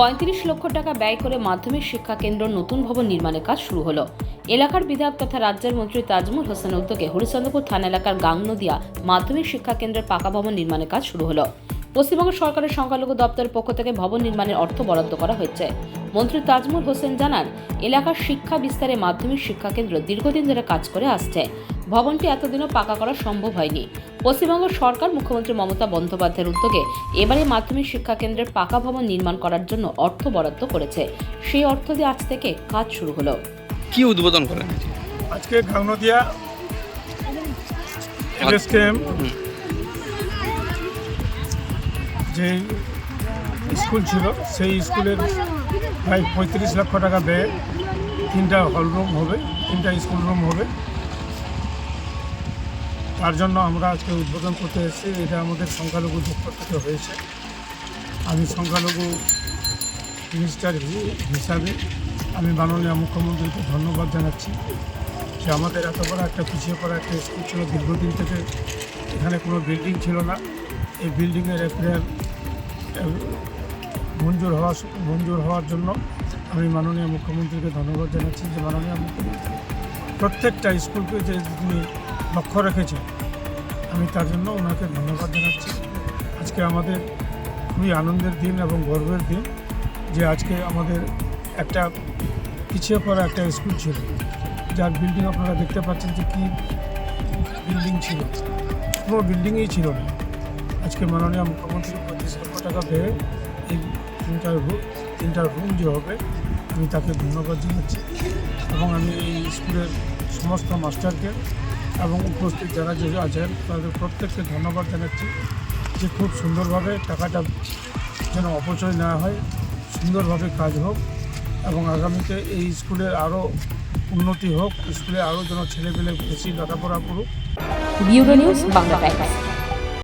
পঁয়ত্রিশ লক্ষ টাকা ব্যয় করে মাধ্যমিক শিক্ষা কেন্দ্র নতুন ভবন নির্মাণের কাজ শুরু হলো। এলাকার বিধায়ক তথা রাজ্যের মন্ত্রী তাজমুল হোসেন উদ্যোগে হরিচন্দ্রপুর থানা এলাকার গাংনদিয়া মাধ্যমিক শিক্ষা কেন্দ্রের পাকা ভবন নির্মাণের কাজ শুরু হলো। পশ্চিমবঙ্গ সরকারের সংখ্যালঘু দপ্তরের পক্ষ থেকে ভবন নির্মাণের অর্থ বরাদ্দ করা হয়েছে। মন্ত্রী তাজমুল হোসেন জানান, এলাকার শিক্ষা বিস্তারে মাধ্যমিক শিক্ষা কেন্দ্র দীর্ঘদিন ধরে কাজ করে আসছে। ভবনটি এতদিনও পাকা করা সম্ভব হয়নি। পশ্চিমবঙ্গ সরকার মুখ্যমন্ত্রী মমতা বন্দ্যোপাধ্যায়ের উদ্যোগে এবারে মাধ্যমিক শিক্ষা কেন্দ্রের পাকা ভবন নির্মাণ করার জন্য অর্থ বরাদ্দ করেছে। সেই অর্থ দিয়ে আজ থেকে কাজ শুরু হলো। কি উদ্বোধন করেন? আজকে গাংনদিয়া এলএসকেএম যে স্কুল ছিল সেই স্কুলের প্রায় পঁয়ত্রিশ লক্ষ টাকা ব্যয়ে তিনটা হলরুম হবে তিনটা স্কুল রুম হবে। তার জন্য আমরা আজকে উদ্বোধন করতে এসেছি। এটা আমাদের সংখ্যালঘু পক্ষ থেকে হয়েছে। আমি সংখ্যালঘু মিনিস্টার হিসাবে আমি মাননীয় মুখ্যমন্ত্রীকে ধন্যবাদ জানাচ্ছি যে আমাদের এত বড় একটা পিছিয়ে পড়া একটা স্কুল ছিল। দীর্ঘদিন থেকে এখানে কোনো বিল্ডিং ছিল না। এই বিল্ডিংয়ের এপ্রিয়ার মঞ্জুর হওয়া মঞ্জুর হওয়ার জন্য আমি মাননীয় মুখ্যমন্ত্রীকে ধন্যবাদ জানাচ্ছি যে মাননীয় মুখ্যমন্ত্রী প্রত্যেকটা স্কুলকে যে তিনি লক্ষ্য রেখেছেন আমি তার জন্য ওনাকে ধন্যবাদ জানাচ্ছি। আজকে আমাদের খুবই আনন্দের দিন এবং গর্বের দিন যে আজকে আমাদের একটা পিছিয়ে পড়া একটা স্কুল ছিল। যার বিল্ডিং আপনারা দেখতে পাচ্ছেন যে কী বিল্ডিং ছিল। কোনো বিল্ডিংই ছিল না। আজকে মাননীয় মুখ্যমন্ত্রী পঁচিশ লক্ষ টাকা পেয়ে এই তিনটার তিনটার রুম যে হবে, আমি তাকে ধন্যবাদ জানাচ্ছি। এবং আমি এই স্কুলের সমস্ত মাস্টারকে এবং উপস্থিত যারা যে আছেন, তাদের প্রত্যেককে ধন্যবাদ জানাচ্ছি যে খুব সুন্দরভাবে টাকাটা যেন অপচয় না হয়, সুন্দরভাবে কাজ হোক এবং আগামীতে এই স্কুলের আরও উন্নতি হোক, স্কুলে আরও যেন ছেলেপেলে বেশি লেখাপড়া করুক। নিউজ বাংলা